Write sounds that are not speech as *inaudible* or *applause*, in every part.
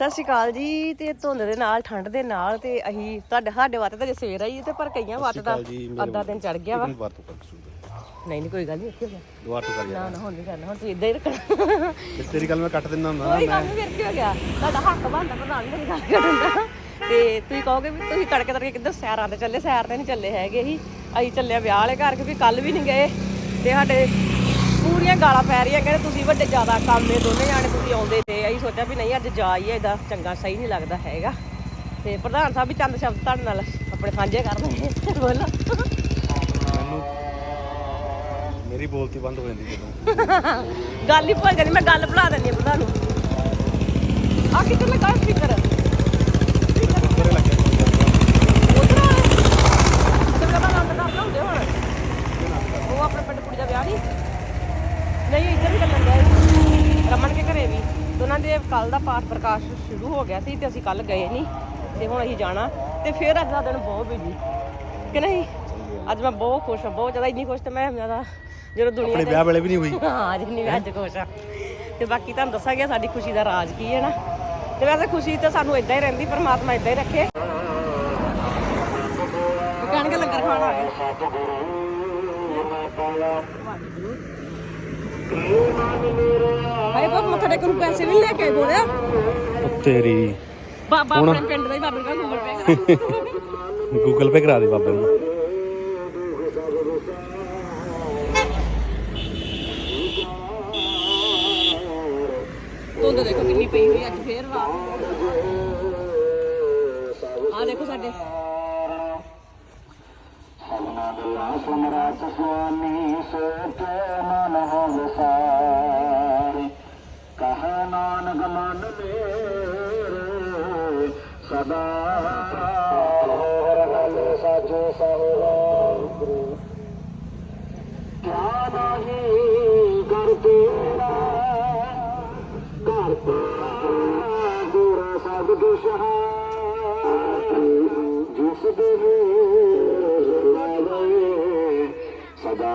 ਸਤਿ ਸ਼੍ਰੀ ਅਕਾਲ ਜੀ ਤੇ ਧੁੰਦ ਦੇ ਨਾਲ ਠੰਡ ਦੇ ਨਾਲ ਤੇ ਅਸੀਂ ਤੁਹਾਡੇ ਸਾਡੇ ਵਾਸਤੇ ਤਾਂ ਜੇ ਸਵੇਰ ਆਈ ਤੇ ਪਰ ਕਈਆਂ ਵਾਸਤੇ ਤਾਂ ਅੱਧਾ ਦਿਨ ਚੜ ਗਿਆ ਵਾ। ਨਹੀਂ ਨਹੀਂ ਕੋਈ ਗੱਲ ਨਹੀਂ ਗਿਆ ਦੁਬਾਰ ਤੋਂ ਕਰ ਨਾ ਨਾ ਹੁਣ ਨਹੀਂ ਕਰਨਾ ਹੁਣ ਤੁਸੀਂ ਇਦਾਂ ਹੀ ਰੱਖਣਾ। ਤੇਰੀ ਗੱਲ ਮੈਂ ਕੱਟ ਦਿੰਦਾ ਹੁੰਦਾ ਕੋਈ ਗੱਲ ਨਹੀਂ ਫਿਰ ਕੀ ਹੋ ਗਿਆ। ਤੁਹਾਡਾ ਹੱਕ ਬਣਦਾ ਪ੍ਰਧਾਨ ਮੇਰੀ ਗੱਲ ਕਰਨ ਦਾ। ਤੇ ਤੁਸੀਂ ਕਹੋਗੇ ਵੀ ਤੁਸੀਂ ਤੜਕੇ ਤੜਕੇ ਕਿੱਧਰ ਸੈਰਾਂ ਤੇ ਚੱਲੇ? ਸੈਰ ਤੇ ਨਹੀਂ ਚੱਲੇ ਹੈਗੇ ਹੀ ਅਸੀਂ ਚੱਲੇ ਵਿਆਹ ਵਾਲੇ ਘਰ ਕਿਉਂਕਿ ਕੱਲ ਵੀ ਨਹੀਂ ਗਏ। ਤੇ ਸਾਡੇ ਪੂਰੀਆਂ ਗਾਲਾਂ ਪੈ ਰਹੀਆਂ ਕਹਿੰਦੇ ਤੁਸੀਂ ਵੱਡੇ ਜ਼ਿਆਦਾ ਕੰਮ ਏ ਦੋਨੇ ਜਾਣੇ ਤੁਸੀਂ ਆਉਂਦੇ ਤੇ ਅਸੀਂ ਸੋਚਿਆ ਵੀ ਨਹੀਂ ਅੱਜ ਜਾ ਹੀ ਇਹਦਾ ਚੰਗਾ ਸਹੀ ਨਹੀਂ ਲੱਗਦਾ ਹੈਗਾ। ਤੇ ਪ੍ਰਧਾਨ ਸਾਹਿਬ ਵੀ ਚੰਦ ਸ਼ਬਦ ਤੁਹਾਡੇ ਨਾਲ ਆਪਣੇ ਸਾਂਝੇ ਕਰਨਗੇ ਬੋਲੋ। ਮੈਨੂੰ ਮੇਰੀ ਬੋਲਤੀ ਬੰਦ ਹੋ ਜਾਂਦੀ ਜਦੋਂ। ਗੱਲ ਹੀ ਭੁੱਲ ਜਾਂਦੀ ਮੈਂ ਗੱਲ ਭੁਲਾ ਦਿੰਦੀ ਆ ਪ੍ਰਧਾਨ ਨੂੰ। ਆ ਕਿੱਧਰ ਲੱਗਾ ਸਪੀਕਰ ਬੁਰੇ ਲੱਗਿਆ ਉਧਰ ਵਾਲੇ ਤੇ ਮੇਰਾ ਨੰਦ ਕਰ ਲਾਉਂਦੇ ਹੁਣ ਉਹ ਆਪਣੇ ਪਿੰਡ ਕੁੜੀ ਦਾ ਵਿਆਹ ਨਹੀਂ ਨਹੀਂ ਇੱਧਰ ਵੀ ਚੱਲਣ ਗਏ ਰਮਨ ਕੇ ਘਰੇ ਵੀ ਤੇ ਉਹਨਾਂ ਦੇ ਕੱਲ ਦਾ ਪਾਠ ਪ੍ਰਕਾਸ਼ ਸ਼ੁਰੂ ਹੋ ਗਿਆ ਸੀ ਤੇ ਅਸੀਂ ਕੱਲ ਗਏ ਨਹੀਂ ਤੇ ਹੁਣ ਅਸੀਂ ਜਾਣਾ ਤੇ ਫਿਰ ਅੱਜ ਦਾ ਦਿਨ ਬਹੁਤ ਬਿਜ਼ੀ ਕਿ ਨਹੀਂ? ਅੱਜ ਮੈਂ ਬਹੁਤ ਖੁਸ਼ ਹਾਂ ਬਹੁਤ ਜ਼ਿਆਦਾ ਇੰਨੀ ਖੁਸ਼ ਤੇ ਮੈਂ ਜ਼ਿਆਦਾ ਜਦੋਂ ਦੁਨੀਆ ਆਪਣੇ ਵਿਆਹ ਵੇਲੇ ਵੀ ਨਹੀਂ ਹੋਈ। ਹਾਂ ਜਿੰਨੀ ਮੈਂ ਅੱਜ ਖੁਸ਼ ਆ ਤੇ ਬਾਕੀ ਤੁਹਾਨੂੰ ਦੱਸਾਂਗੇ ਸਾਡੀ ਖੁਸ਼ੀ ਦਾ ਰਾਜ ਕੀ ਹੈ ਨਾ। ਤੇ ਵੈਸੇ ਖੁਸ਼ੀ ਤਾਂ ਸਾਨੂੰ ਇਦਾਂ ਹੀ ਰਹਿੰਦੀ ਪਰਮਾਤਮਾ ਇਦਾਂ ਹੀ ਰੱਖੇ। ਉਹ ਕਹਿਣਗੇ ਲੰਗਰ ਖਾਣ ਆ ਗਏ ਹਾਏ ਬਾਬਾ ਮੱਥਾ ਟੇਕਣ ਨੂੰ ਪੈਸੇ ਵੀ ਲੈ ਕੇ ਆਏ ਬੋਲਿਆ। ਤੇਰੀ ਬਾਬਾ ਆਪਣੇ ਪਿੰਡ ਦਾ ਹੀ ਬਾਬੇ ਦਾ ਗੂਗਲ ਪੇ ਕਰਾ ਗੂਗਲ ਪੇ *laughs* ਕਰਾ ਦੇ ਬਾਬੇ ਨੂੰ। ਧੁੰਦ ਦੇਖੋ ਕਿੰਨੀ ਪਈ ਹੋਈ ਅੱਜ ਫੇਰ ਰਾਤ ਆ ਦੇਖੋ ਸਾਡੇ। ਸਮਰਾਟ ਸੁਆਮੀ ਸੋਚ ਮਨ ਹੋ ਵਿਸਾਰ ਕਹ ਨਾਨਕ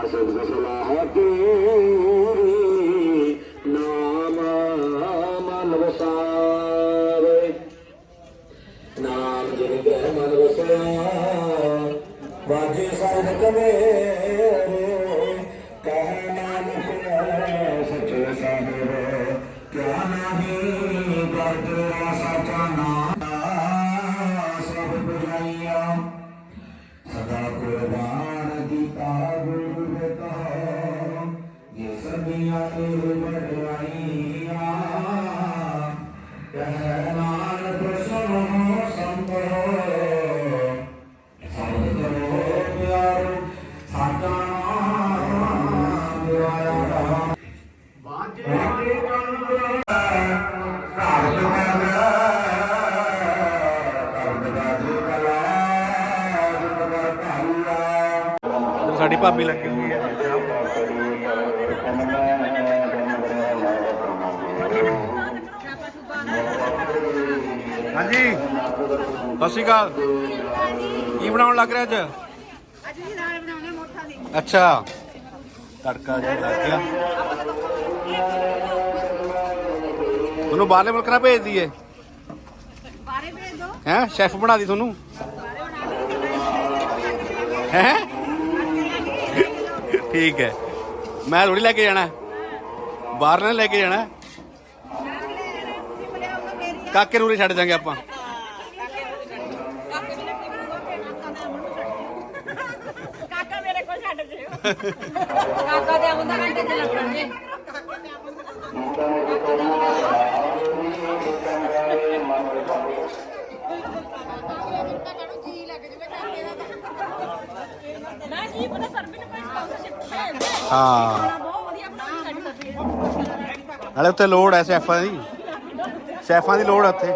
মাসুদ গোসলা হাতে ਭਾਬੀ ਲੱਗੀ ਹੋਈ ਹੈ। ਹਾਂਜੀ ਸਤਿ ਸ਼੍ਰੀ ਅਕਾਲ। ਕੀ ਬਣਾਉਣ ਲੱਗ ਰਿਹਾ ਅੱਜ? ਅੱਜ ਵੀ ਦਾਲ ਬਣਾਉਣੇ ਮੋਠਾ ਦੀ ਅੱਛਾ। ਤੜਕਾ ਜਿਹਾ ਲੱਗ ਗਿਆ। ਤੁਹਾਨੂੰ ਬਾਹਰਲੇ ਮੁਲਕ ਨਾਲ ਭੇਜ ਦਈਏ। ਬਾਰੇ ਭੇਜ ਦੋ। ਹੈ ਸ਼ੈਫ ਬਣਾ ਦੀ ਤੁਹਾਨੂੰ। ਹੈ? ਠੀਕ ਹੈ। ਮੈਂ ਥੋੜੀ ਲੈ ਕੇ ਜਾਣਾ। ਬਾਹਰ ਨਾਲ ਲੈ ਕੇ ਜਾਣਾ। ਕਾਕੇ ਨੂੰ ਉਰੇ ਛੱਡ ਜਾਾਂਗੇ ਆਪਾਂ। ਕਾਕਾ ਮੇਰੇ ਕੋਲ ਛੱਡ ਜਿਓ ਕਾਕਾ ਤੇ ਆਉਂਦਾ ਘੰਟੇ ਚ ਲੱਗਣਗੇ ਨਾ ਕੀ ਪਤਾ ਸਰਬੀ ਨੇ ਹਾਂ। ਬਹੁਤ ਵਧੀਆ ਬਣਾਈ ਸਾਡੀ ਨਾਲੇ ਉੱਥੇ ਲੋੜ ਐ ਸ਼ੈਫਾਂ ਦੀ। ਸ਼ੈਫਾਂ ਦੀ ਲੋੜ ਹੈ ਉੱਥੇ।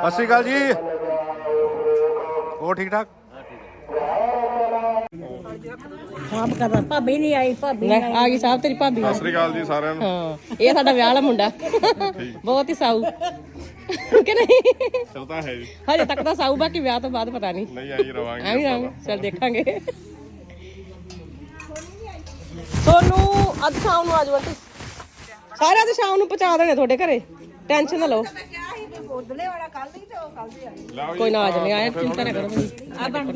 ਸਤਿ ਸ਼੍ਰੀ ਅਕਾਲ ਜੀ। ਹੋਰ ਠੀਕ ਠਾਕ? ਆਪ ਕਰਦਾ ਭਾਬੀ ਨਹੀਂ ਆਈ ਭਾਬੀ ਲੈ ਆ ਗਈ ਸਾਹਿਬ ਤੇਰੀ ਭਾਬੀ। ਸਤਿ ਸ਼੍ਰੀ ਅਕਾਲ ਜੀ ਸਾਰਿਆਂ ਨੂੰ। ਹਾਂ ਇਹ ਸਾਡਾ ਵਿਆਹ ਵਾਲਾ ਮੁੰਡਾ। ਬਹੁਤ ਹੀ ਸਾਊ। ਕਿ ਨਹੀਂ? ਚਲਦਾ ਹੈ ਜੀ। ਹਜੇ ਤੱਕ ਤਾਂ ਸਾਊ ਬਾਕੀ ਵਿਆਹ ਤੋਂ ਬਾਅਦ ਪਤਾ ਨਹੀਂ। ਨਹੀਂ ਆਈ ਰਵਾਂਗੇ ਐਵੇਂ ਰਹਾਂਗੇ ਚਲ ਦੇਖਾਂਗੇ। ਸੋਨੂੰ ਅੱਜ ਸ਼ਾਮ ਨੂੰ ਆ ਆਂਟੀ। ਸਾਰੇ ਅੱਜ ਸ਼ਾਮ ਨੂੰ ਪਹੁੰਚਾ ਦੇਣੇ ਤੁਹਾਡੇ ਘਰੇ। ਟੈਨਸ਼ਨ ਨਾ ਲਓ। ਬੋਦਲੇ ਵਾਲਾ ਕੱਲ ਨਹੀਂ ਤੇ ਉਹ ਕੱਲ ਦੀ ਆਈ ਲਓ ਜੀ। ਕੋਈ ਨਾ ਆ ਜਾਣੇ ਆਏ ਚਿੰਤਾ ਨਾ ਕਰੋ। ਤੁਸੀਂ ਆ ਬਣ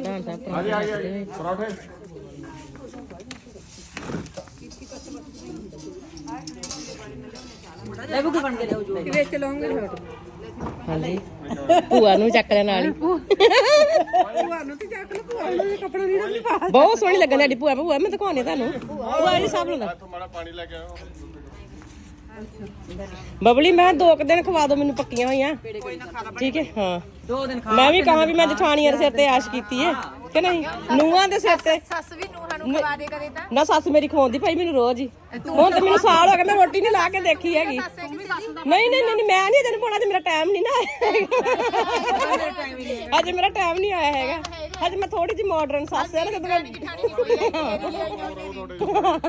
ਆ ਜੀ ਆ ਜੀ ਪਰੌਠੇ। ਲੈ ਬੁੱਕ ਬਣ ਕੇ ਲਿਆਓ ਜੋ। ਵਿੱਚ ਲਾਉਂਗੇ ਛੋਟ ਹਾਂਜੀ। ਭੂਆ ਨੂੰ ਚੱਕ ਲੈ ਨਾਲ ਹੀ। ਤੁਹਾਨੂੰ ਤੇ ਚੱਕ ਲੋ ਭੂਆ ਨੂੰ ਕੱਪੜਾ ਨਹੀਂ ਰੱਖੀ ਪਾ ਬਹੁਤ ਸੋਹਣੀ ਲੱਗਣ ਤੁਹਾਡੀ ਭੂਆ ਭੂਆ ਮੈਂ ਦਿਖਾਉਣੀ ਤੁਹਾਨੂੰ। ਭੂਆ ਜੀ ਸਭ ਨੂੰ ਤੁਹਾਡਾ ਪਾਣੀ ਲੈ ਕੇ ਆਓ। ਬਬਲੀ ਮੈਂ ਦੋ ਕੁ ਦਿਨ ਖਵਾ ਦੋ ਮੈਨੂੰ ਪੱਕੀਆਂ ਹੋਈਆਂ। ਠੀਕ ਹੈ? ਹਾਂ। ਦੋ ਦਿਨ ਮੈਂ ਵੀ ਕਹਾਂ ਵੀ ਮੈਂ ਜਠਾਣੀਆਂ ਦੇ ਸਿਰ ਤੇ ਆਸ਼ ਕੀਤੀ ਹੈ। ਕਿ ਨਹੀਂ? ਨੂਆਂ ਦੇ ਸਿਰ ਤੇ। ਸੱਸ ਵੀ ਨੂੰਹਾਂ ਨੂੰ ਖਵਾ ਦੇ ਕਰੇ ਤਾਂ। ਨਾ ਸੱਸ ਮੇਰੀ ਖਵਾਉਂਦੀ ਭਾਈ ਮੈਨੂੰ ਰੋਜ਼ ਹੀ। ਹੁਣ ਤੇ ਮੈਨੂੰ ਸਾਲ ਹੋ ਗਿਆ ਮੈਂ ਰੋਟੀ ਨਹੀਂ ਲਾ ਕੇ ਦੇਖੀ ਹੈਗੀ। ਨਹੀਂ ਨਹੀਂ ਨਹੀਂ ਮੈਂ ਨਹੀਂ ਤੈਨੂੰ ਪਾਉਣਾ ਤੇ ਮੇਰਾ ਟਾਈਮ ਨਹੀਂ ਨਾ ਆਇਆ ਅਜੇ ਮੇਰਾ ਟਾਈਮ ਨਹੀਂ ਆਇਆ ਹੈਗਾ। ਅਜੇ ਮੈਂ ਥੋੜੀ ਜਿਹੀ ਮਾਡਰਨ ਸੱਸ ਹੈ ਨਾ ਤੇ ਮੈਂ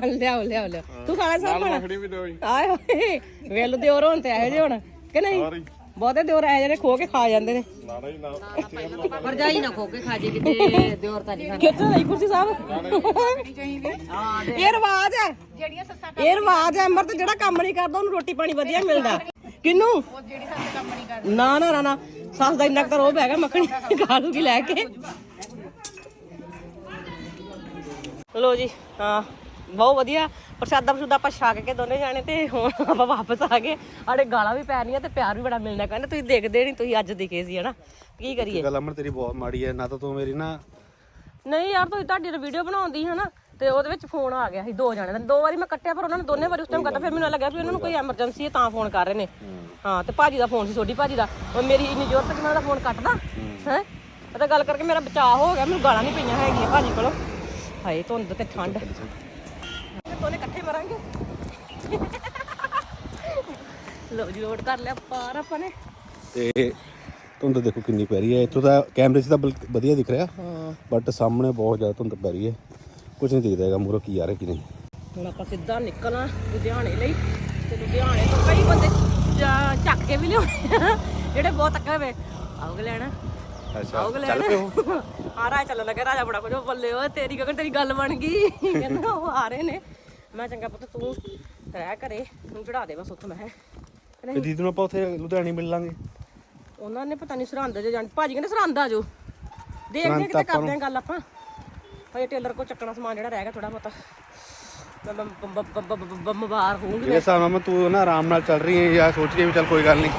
ਲਿਆਓ ਲਿਆਓ ਲਿਆਓ। ਤੂੰ ਖਾਣਾ ਸਭ ਖਾਣਾ? ਦਿਓ ਆਏ ਹੋਏ ਵੇਲ ਦਿਓਰ ਹੋਣ ਤੇ ਆਏ ਜੇ ਹੁਣ ਕਿ ਨਹੀਂ? ਬਹੁਤੇ ਦਿਓਰ ਆਏ ਜਿਹੜੇ ਖੋ ਕੇ ਖਾ ਜਾਂਦੇ ਨੇ। ਨਾ ਨਾ ਖੋ ਕੇ ਖਾ ਜੇ ਕਿਤੇ ਦਿਓਰ ਤਾਂ ਨਹੀਂ ਕਿੱਥੇ ਲਈ ਕੁਰਸੀ ਸਾਹਿਬ। ਇਹ ਰਿਵਾਜ ਹੈ। ਜਿਹੜੀਆਂ ਸੱਸਾਂ ਇਹ ਰਿਵਾਜ ਹੈ ਅਮਰਤ ਜਿਹੜਾ ਕੰਮ ਨਹੀਂ ਕਰਦਾ ਉਹਨੂੰ ਰੋਟੀ ਪਾਣੀ ਵਧੀਆ ਮਿਲਦਾ। ਕਿਨੂੰ? ਉਹ ਜਿਹੜੀ ਸੱਸ ਕੰਮ ਨਹੀਂ ਕਰਦੀ। ਨਾ ਨਾ ਨਾ ਨਾ। ਸੱਸ ਦਾ ਇੰਨਾ ਕੁ ਤਾਂ ਰੋਹ ਪੈ ਗਿਆ ਮੱਖਣੀ ਖਾ ਲੂਗੀ ਲੈ ਕੇ। ਲੋ ਜੀ ਹਾਂ ਬਹੁਤ ਵਧੀਆ। ਪ੍ਰਸ਼ਾਦਾ ਪ੍ਰਸ਼ੂਦਾ ਆਪਾਂ ਛਕ ਕੇ ਦੋਨੇ ਜਾਣੇ ਤੇ ਹੁਣ ਆਪਾਂ ਵਾਪਸ ਆ ਗਏ। ਆੜੇ ਗਾਲਾਂ ਵੀ ਪੈ ਰਹੀਆਂ ਤੇ ਪਿਆਰ ਵੀ ਬੜਾ ਮਿਲਣਾ ਕਹਿੰਦੇ ਤੁਸੀਂ ਦੇਖਦੇ ਨਹੀਂ ਤੁਸੀਂ ਅੱਜ ਦਿਖੇ ਸੀ ਹਨਾ? ਕੀ ਕਰੀਏ? ਗੱਲ ਅਮਰ ਤੇਰੀ ਬਹੁਤ ਮਾੜੀ ਹੈ ਨਾ ਤਾਂ ਤੂੰ ਮੇਰੀ ਨਾ ਨਹੀਂ ਯਾਰ ਤੁਸੀਂ ਤੁਹਾਡੀ ਵੀਡੀਓ ਬਣਾਉਂਦੀ ਹੈ ਨਾ ਤੇ ਉਹਦੇ ਵਿੱਚ ਫੋਨ ਆ ਗਿਆ ਸੀ ਦੋ ਜਣੇ ਦਾ। ਦੋ ਵਾਰੀ ਮੈਂ ਕੱਟਿਆ ਪਰ ਉਹਨਾਂ ਨੇ ਦੋਨੇ ਵਾਰੀ ਉਸ ਟਾਈਮ ਕੱਟਿਆ ਫਿਰ ਮੈਨੂੰ ਲੱਗਾ ਵੀ ਉਹਨਾਂ ਨੂੰ ਕੋਈ ਐਮਰਜੈਂਸੀ ਹੈ ਤਾਂ ਫੋਨ ਕਰ ਰਹੇ ਨੇ। ਹਾਂ। ਤੇ ਭਾਜੀ ਦਾ ਫੋਨ ਸੀ ਛੋਟੀ ਭਾਜੀ ਦਾ। ਉਹ ਮੇਰੀ ਇੰਨੀ ਜ਼ੋਰ ਤੱਕ ਮੈਂ ਉਹਦਾ ਫੋਨ ਕੱਟਦਾ। ਹੈ। ਤਾਂ ਗੱਲ ਕਰਕੇ ਮੇਰਾ ਬਚਾਅ ਹੋ ਗਿਆ ਮੈਨੂੰ ਗਾਲਾਂ ਨਹੀਂ ਪਈਆਂ ਹੈਗੀਆਂ ਭਾਜੀ ਕੋਲੋਂ। ਹਾਏ ਧੁੰਦ ਤੇ ਠੰਡ। ਦੋਨੇ ਇਕੱਠੇ ਮਰਾਂਗੇ। ਲੋ ਜੀ ਲੋਡ ਕਰ ਲਿਆ ਪਾਰ ਆਪਾਂ ਨੇ। ਤੇ ਧੁੰਦ ਦੇਖੋ ਕਿੰਨੀ ਪੈ ਰਹੀ ਹੈ। ਇੱਥੋਂ ਤਾਂ ਕੈਮਰੇ 'ਚ ਤਾਂ ਬਲ- ਵਧੀਆ ਦਿਖ ਰਿਹਾ ਹਾਂ ਬਟ ਸਾਹਮਣੇ ਬਹੁਤ ਜ਼ਿਆਦਾ ਧੁੰਦ ਪੈ ਰਹੀ ਹੈ। ਕੁਝ ਨਹੀਂ ਦਿਖਦਾ ਹੈਗਾ ਮੂਰੋ ਕੀ ਆ ਰਿਹਾ ਕੀ ਨਹੀਂ। ਹੁਣ ਆਪਾਂ ਸਿੱਧਾ ਨਿਕਲਣਾ ਲੁਧਿਆਣੇ ਲਈ। ਤੇ ਲੁਧਿਆਣੇ ਤੋਂ ਕਈ ਬੰਦੇ ਜਾ- ਚੱਕ ਕੇ ਵੀ ਲਿਆਉਣੇ ਆ, ਜਿਹੜੇ ਬਹੁਤ ਤੱਕੇ ਹੋਵੇ ਆਉਗੇ ਲੈਣਾ। ਅੱਛਾ ਆਉਗੇ ਚੱਲ ਲੈਣਾ ਪਿਓ। ਆ ਰਾਜ ਚੱਲਣ ਲੱਗਾ ਰਾਜਾ ਬੜਾ ਕੁਝ ਉਹ ਬੱਲੇ ਓਏ ਤੇਰੀ ਗਗਨ ਤੇਰੀ ਗੱਲ ਬਣ ਗਈ। ਕਹਿੰਦਾ ਉਹ ਆ ਰਹੇ ਨੇ। ਮੈਂ ਚੰਗਾ ਪੁੱਤ ਤੂੰ ਰਹਿ ਘਰੇ ਤੂੰ ਚੜਾ ਦੇ ਬਸ ਉੱਥੇ ਮੈਂ। ਤੇ ਦੀਦੀ ਨੂੰ ਆਪਾਂ ਉੱਥੇ ਲੁਧਿਆਣੇ ਮਿਲ ਲਾਂਗੇ। ਉਹਨਾਂ ਨੇ ਪਤਾ ਨਹੀਂ ਸਰਹੰਦ ਜੇ ਜਾਣ ਭਾਜੀ ਕਹਿੰਦੇ ਸਰਹੰਦ ਆ ਜਾਓ। ਦੇਖਦੇ ਹਾਂ ਕਿਤੇ ਕਰਦੇ ਹਾਂ ਗੱਲ ਆਪਾਂ। ਹਜੇ ਟੇਲਰ ਕੋ ਚੱਕਣਾ ਸਮਾਨ ਜਿਹੜਾ ਰਹਿ ਗਿਆ ਥੋੜਾ ਬਹੁਤਾ। ਬੰਬਾਰ ਹੋਊਂਗੀ ਜਿਹੜੇ ਹਿਸਾਬ ਨਾਲ ਮੈਂ ਤੂੰ ਨਾ ਆਰਾਮ ਨਾਲ ਚੱਲ ਰਹੀ ਹੈ ਜਾਂ ਸੋਚ ਕੇ ਵੀ ਚੱਲ ਕੋਈ ਗੱਲ ਨਹੀਂ।